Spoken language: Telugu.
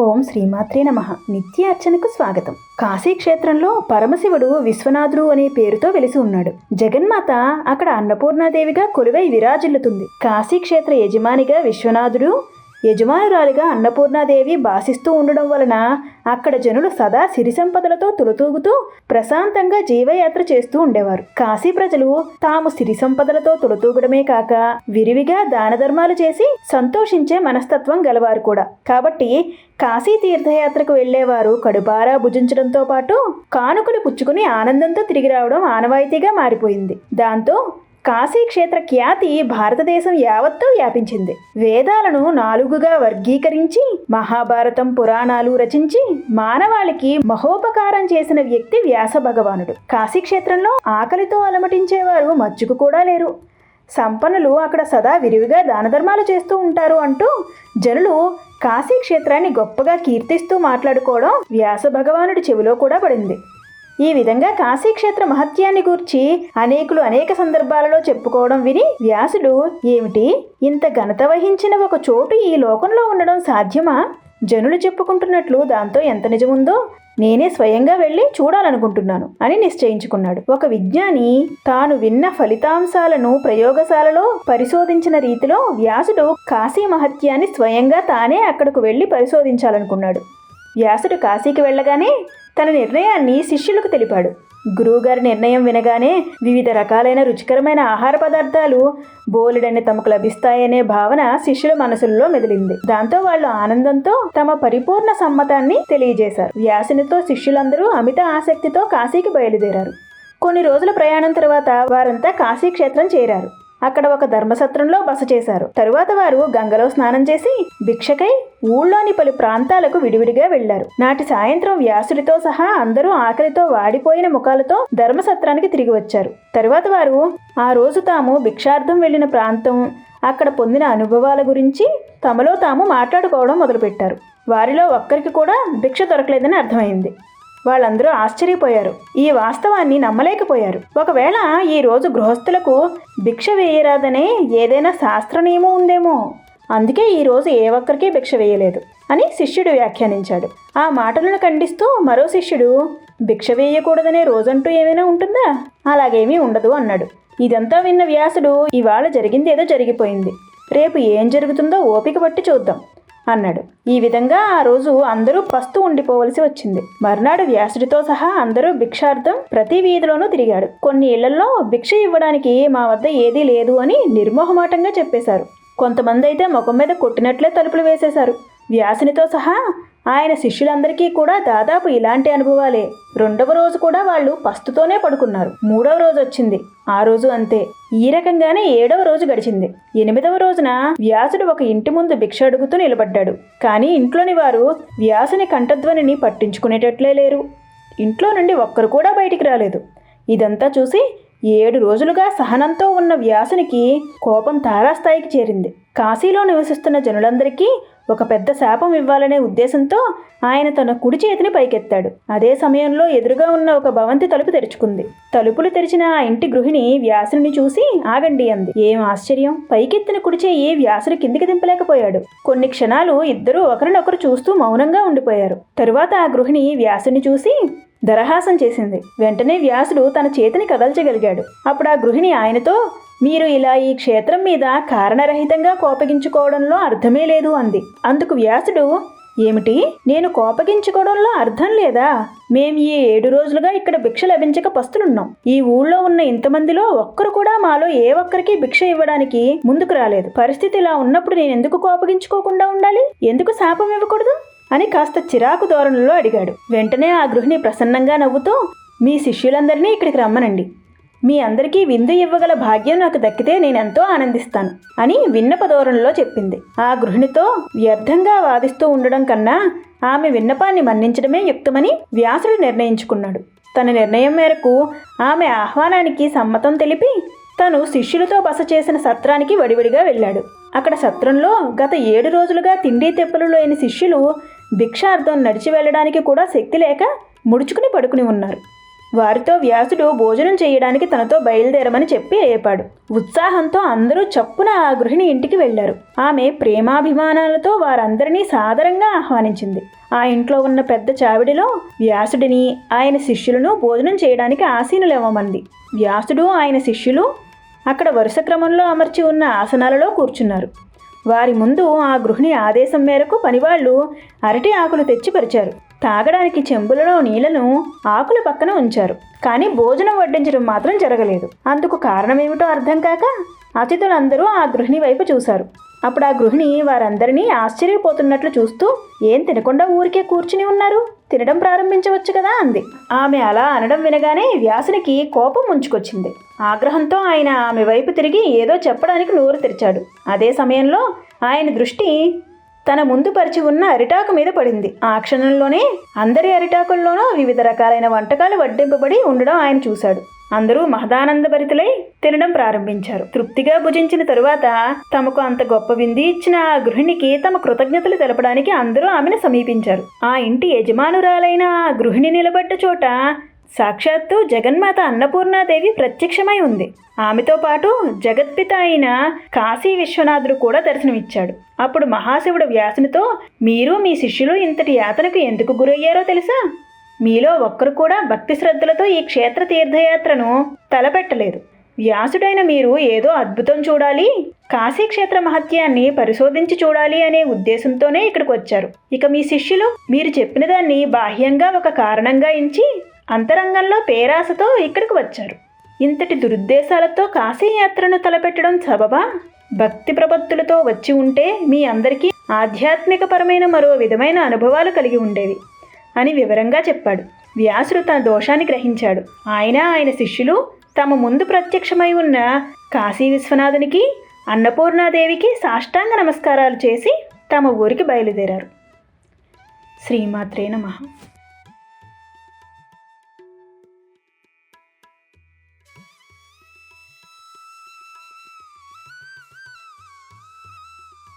ఓం శ్రీమాత్రే నమ. నిత్య అర్చనకు స్వాగతం. కాశీ క్షేత్రంలో పరమశివుడు విశ్వనాథుడు అనే పేరుతో వెలిసి ఉన్నాడు. జగన్మాత అక్కడ అన్నపూర్ణాదేవిగా కొలువై విరాజిల్లుతుంది. కాశీ క్షేత్ర యజమానిగా విశ్వనాథుడు యజమానురాలిగా అన్నపూర్ణాదేవి భాసిస్తూ ఉండడం వలన అక్కడ జనులు సదా సిరి సంపదలతో తులతూగుతూ ప్రశాంతంగా జీవయాత్ర చేస్తూ ఉండేవారు. కాశీ ప్రజలు తాము సిరి సంపదలతో తులతూగడమే కాక విరివిగా దానధర్మాలు చేసి సంతోషించే మనస్తత్వం గలవారు కూడా. కాబట్టి కాశీ తీర్థయాత్రకు వెళ్ళేవారు కడుపారా భుజించడంతో పాటు కానుకలు పుచ్చుకుని ఆనందంతో తిరిగి రావడం ఆనవాయితీగా మారిపోయింది. దాంతో కాశీ క్షేత్ర ఖ్యాతి భారతదేశం యావత్తూ వ్యాపించింది. వేదాలను నాలుగుగా వర్గీకరించి మహాభారతం పురాణాలు రచించి మానవాళికి మహోపకారం చేసిన వ్యక్తి వ్యాస భగవానుడు. కాశీ క్షేత్రంలో ఆకలితో అలమటించేవారు మచ్చుకు కూడా లేరు. సంపన్నులు అక్కడ సదా విరివిగా దానధర్మాలు చేస్తూ ఉంటారు అంటూ జనులు కాశీ క్షేత్రాన్ని గొప్పగా కీర్తిస్తూ మాట్లాడుకోవడం వ్యాస భగవానుడి చెవిలో కూడా పడింది. ఈ విధంగా కాశీక్షేత్ర మహత్యాన్ని గూర్చి అనేకులు అనేక సందర్భాలలో చెప్పుకోవడం విని వ్యాసుడు ఏమిటి? ఇంత ఘనత వహించిన ఒక చోటు ఈ లోకంలో ఉండడం సాధ్యమా? జనులు చెప్పుకుంటున్నట్లు దాంతో ఎంత నిజముందో నేనే స్వయంగా వెళ్ళి చూడాలనుకుంటున్నాను అని నిశ్చయించుకున్నాడు. ఒక విజ్ఞాని తాను విన్న ఫలితాంశాలను ప్రయోగశాలలో పరిశోధించిన రీతిలో వ్యాసుడు కాశీ మహత్యాన్ని స్వయంగా తానే అక్కడకు వెళ్ళి పరిశోధించాలనుకున్నాడు. వ్యాసుడు కాశీకి వెళ్ళగానే తన నిర్ణయాన్ని శిష్యులకు తెలిపాడు. గురువుగారి నిర్ణయం వినగానే వివిధ రకాలైన రుచికరమైన ఆహార పదార్థాలు బోలెడన్ని తమకు లభిస్తాయనే భావన శిష్యుల మనసుల్లో మెదిలింది. దాంతో వాళ్ళు ఆనందంతో తమ పరిపూర్ణ సమ్మతాన్ని తెలియజేశారు. వ్యాసునితో శిష్యులందరూ అమిత ఆసక్తితో కాశీకి బయలుదేరారు. కొన్ని రోజుల ప్రయాణం తర్వాత వారంతా కాశీ క్షేత్రం చేరారు. అక్కడ ఒక ధర్మసత్రంలో బస చేశారు. తరువాత వారు గంగలో స్నానం చేసి భిక్షకై ఊళ్ళోని పలు ప్రాంతాలకు విడివిడిగా వెళ్ళారు నాటి సాయంత్రం వ్యాసుడితో సహా అందరూ ఆకలితో వాడిపోయిన ముఖాలతో ధర్మసత్రానికి తిరిగి వచ్చారు. తరువాత వారు ఆ రోజు తాము భిక్షార్థం వెళ్ళిన ప్రాంతం అక్కడ పొందిన అనుభవాల గురించి తమలో తాము మాట్లాడుకోవడం మొదలుపెట్టారు. వారిలో ఒక్కరికి కూడా భిక్ష దొరకలేదని అర్థమైంది. వాళ్ళందరూ ఆశ్చర్యపోయారు. ఈ వాస్తవాన్ని నమ్మలేకపోయారు. ఒకవేళ ఈ రోజు గృహస్థులకు భిక్ష వేయరాదనే ఏదైనా శాస్త్ర నియమం ఉందేమో? అందుకే ఈ రోజు ఏ ఒక్కరికి భిక్ష వేయలేదు అని శిష్యుడు వ్యాఖ్యానించాడు. ఆ మాటలను ఖండిస్తూ మరో శిష్యుడు భిక్ష వేయకూడదనే రోజంటూ ఏమైనా ఉంటుందా? అలాగేమీ ఉండదు అన్నాడు. ఇదంతా విన్న వ్యాసుడు ఇవాళ జరిగిందేదో జరిగిపోయింది. రేపు ఏం జరుగుతుందో ఓపిక పట్టి చూద్దాం. అన్నాడు. ఈ విధంగా ఆ రోజు అందరూ పస్తు ఉండిపోవలసి వచ్చింది. మర్నాడు వ్యాసుడితో సహా అందరూ భిక్షార్థం ప్రతి వీధిలోనూ తిరిగాడు. కొన్ని ఇళ్ళలో భిక్ష ఇవ్వడానికి మా వద్ద ఏదీ లేదు అని నిర్మోహమాటంగా చెప్పేశారు. కొంతమంది అయితే ముఖం మీద కొట్టినట్లే తలుపులు వేసేశారు. వ్యాసునితో సహా ఆయన శిష్యులందరికీ కూడా దాదాపు ఇలాంటి అనుభవాలే. రెండవ రోజు కూడా వాళ్ళు పస్తుతోనే పడుకున్నారు. మూడవ రోజు వచ్చింది. ఆ రోజు అంతే. ఈ రకంగానే ఏడవ రోజు గడిచింది. ఎనిమిదవ రోజున వ్యాసుడు ఒక ఇంటి ముందు భిక్ష అడుగుతూ నిలబడ్డాడు. కానీ ఇంట్లోని వారు వ్యాసుని కంఠధ్వనిని పట్టించుకునేటట్లే లేరు. ఇంట్లో నుండి ఒక్కరు కూడా బయటికి రాలేదు. ఇదంతా చూసి ఏడు రోజులుగా సహనంతో ఉన్న వ్యాసునికి కోపం తారాస్థాయికి చేరింది. కాశీలో నివసిస్తున్న జనులందరికీ ఒక పెద్ద శాపం ఇవ్వాలనే ఉద్దేశంతో ఆయన తన కుడి చేతిని పైకెత్తాడు. అదే సమయంలో ఎదురుగా ఉన్న ఒక భవంతి తలుపు తెరుచుకుంది. తలుపులు తెరిచిన ఆ ఇంటి గృహిణి వ్యాసుని చూసి ఆగండి అంది. ఏం ఆశ్చర్యం? పైకెత్తిన కుడిచేయి ఏ వ్యాసుని కిందికి దింపలేకపోయాడు. కొన్ని క్షణాలు ఇద్దరూ ఒకరినొకరు చూస్తూ మౌనంగా ఉండిపోయారు. తరువాత ఆ గృహిణి వ్యాసుని చూసి దరహాసం చేసింది. వెంటనే వ్యాసుడు తన చేతిని కదల్చగలిగాడు. అప్పుడు ఆ గృహిణి ఆయనతో మీరు ఇలా ఈ క్షేత్రం మీద కారణరహితంగా కోపగించుకోవడంలో అర్థమే లేదు అంది. అందుకు వ్యాసుడు ఏమిటి? నేను కోపగించుకోవడంలో అర్థం లేదా? మేం ఈ ఏడు రోజులుగా ఇక్కడ భిక్ష లభించక పస్తులున్నాం ఈ ఊళ్ళో ఉన్న ఇంతమందిలో ఒక్కరు కూడా మాలో ఏ ఒక్కరికి భిక్ష ఇవ్వడానికి ముందుకు రాలేదు. పరిస్థితి ఇలా ఉన్నప్పుడు నేను ఎందుకు కోపగించుకోకుండా ఉండాలి? ఎందుకు శాపం ఇవ్వకూడదు? అని కాస్త చిరాకు ధోరణిలో అడిగాడు. వెంటనే ఆ గృహిణి ప్రసన్నంగా నవ్వుతూ మీ శిష్యులందరినీ ఇక్కడికి రమ్మనండి. మీ అందరికీ విందు ఇవ్వగల భాగ్యం నాకు దక్కితే నేనెంతో ఆనందిస్తాను అని విన్నప ధోరణిలో చెప్పింది. ఆ గృహిణితో వ్యర్థంగా వాదిస్తూ ఉండడం కన్నా ఆమె విన్నపాన్ని మన్నించడమే యుక్తమని వ్యాసుడు నిర్ణయించుకున్నాడు. తన నిర్ణయం మేరకు ఆమె ఆహ్వానానికి సమ్మతం తెలిపి తను శిష్యులతో బస చేసిన సత్రానికి వడివడిగా వెళ్ళాడు. అక్కడ సత్రంలో గత ఏడు రోజులుగా తిండి తెప్పలు లేని శిష్యులు భిక్షార్థం నడిచి వెళ్ళడానికి కూడా శక్తి లేక ముడుచుకుని పడుకుని ఉన్నారు. వారితో వ్యాసుడు భోజనం చేయడానికి తనతో బయలుదేరమని చెప్పి రేపాడు ఉత్సాహంతో అందరూ చప్పున ఆ గృహిణి ఇంటికి వెళ్ళారు ఆమె ప్రేమాభిమానాలతో వారందరినీ సాదరంగా ఆహ్వానించింది. ఆ ఇంట్లో ఉన్న పెద్ద చావిడిలో వ్యాసుడిని ఆయన శిష్యులను భోజనం చేయడానికి ఆసీనులేవమంది వ్యాసుడు ఆయన శిష్యులు అక్కడ వరుస క్రమంలో అమర్చి ఉన్న ఆసనాలలో కూర్చున్నారు. వారి ముందు ఆ గృహిణి ఆదేశం మేరకు పనివాళ్ళు అరటి ఆకులు తెచ్చి పరిచారు తాగడానికి చెంబులలో నీళ్ళను ఆకుల పక్కన ఉంచారు. కానీ భోజనం వడ్డించడం మాత్రం జరగలేదు. అందుకు కారణమేమిటో అర్థం కాక అతిథులందరూ ఆ గృహిణి వైపు చూశారు. అప్పుడు ఆ గృహిణి వారందరినీ ఆశ్చర్యపోతున్నట్లు చూస్తూ ఏం తినకుండా ఊరికే కూర్చుని ఉన్నారు? తినడం ప్రారంభించవచ్చు కదా అంది. ఆమె అలా అనడం వినగానే వ్యాసునికి కోపం ముంచుకొచ్చింది. ఆగ్రహంతో ఆయన ఆమె వైపు తిరిగి ఏదో చెప్పడానికి నోరు తెరిచాడు. అదే సమయంలో ఆయన దృష్టి తన ముందు పరిచి ఉన్న అరిటాకు మీద పడింది. ఆ క్షణంలోనే అందరి అరిటాకుల్లోనూ వివిధ రకాలైన వంటకాలు వడ్డింపబడి ఉండడం ఆయన చూశాడు. అందరూ మహదానందభరితులై తినడం ప్రారంభించారు. తృప్తిగా భుజించిన తరువాత తమకు అంత గొప్ప విందు ఇచ్చిన ఆ గృహిణికి తమ కృతజ్ఞతలు తెలపడానికి అందరూ ఆమెను సమీపించారు. ఆ ఇంటి యజమానురాలైన ఆ గృహిణి నిలబడ్డ చోట సాక్షాత్తు జగన్మాత అన్నపూర్ణాదేవి ప్రత్యక్షమై ఉంది. ఆమెతో పాటు జగత్పిత అయిన కాశీ విశ్వనాథుడు కూడా దర్శనమిచ్చాడు. అప్పుడు మహాశివుడు వ్యాసునితో మీరు మీ శిష్యులు ఇంతటి యాతనకు ఎందుకు గురయ్యారో తెలుసా? మీలో ఒక్కరు కూడా భక్తి శ్రద్ధలతో ఈ క్షేత్ర తీర్థయాత్రను తలపెట్టలేదు. వ్యాసుడైన మీరు ఏదో అద్భుతం చూడాలి కాశీక్షేత్ర మహత్యాన్ని పరిశోధించి చూడాలి అనే ఉద్దేశంతోనే ఇక్కడికి వచ్చారు. ఇక మీ శిష్యులు మీరు చెప్పిన దాన్ని బాహ్యంగా ఒక కారణంగా ఎంచి అంతరంగంలో పేరాసతో ఇక్కడికి వచ్చారు. ఇంతటి దురుద్దేశాలతో కాశీయాత్రను తలపెట్టడం సబబా? భక్తి ప్రపత్తులతో వచ్చి ఉంటే మీ అందరికీ ఆధ్యాత్మికపరమైన మరో విధమైన అనుభవాలు కలిగి ఉండేవి. అని వివరంగా చెప్పాడు. వ్యాసుడు తన దోషాన్ని గ్రహించాడు. ఆయన ఆయన శిష్యులు తమ ముందు ప్రత్యక్షమై ఉన్న కాశీ విశ్వనాథునికి అన్నపూర్ణాదేవికి సాష్టాంగ నమస్కారాలు చేసి తమ ఊరికి బయలుదేరారు. శ్రీమాత్రే నమః.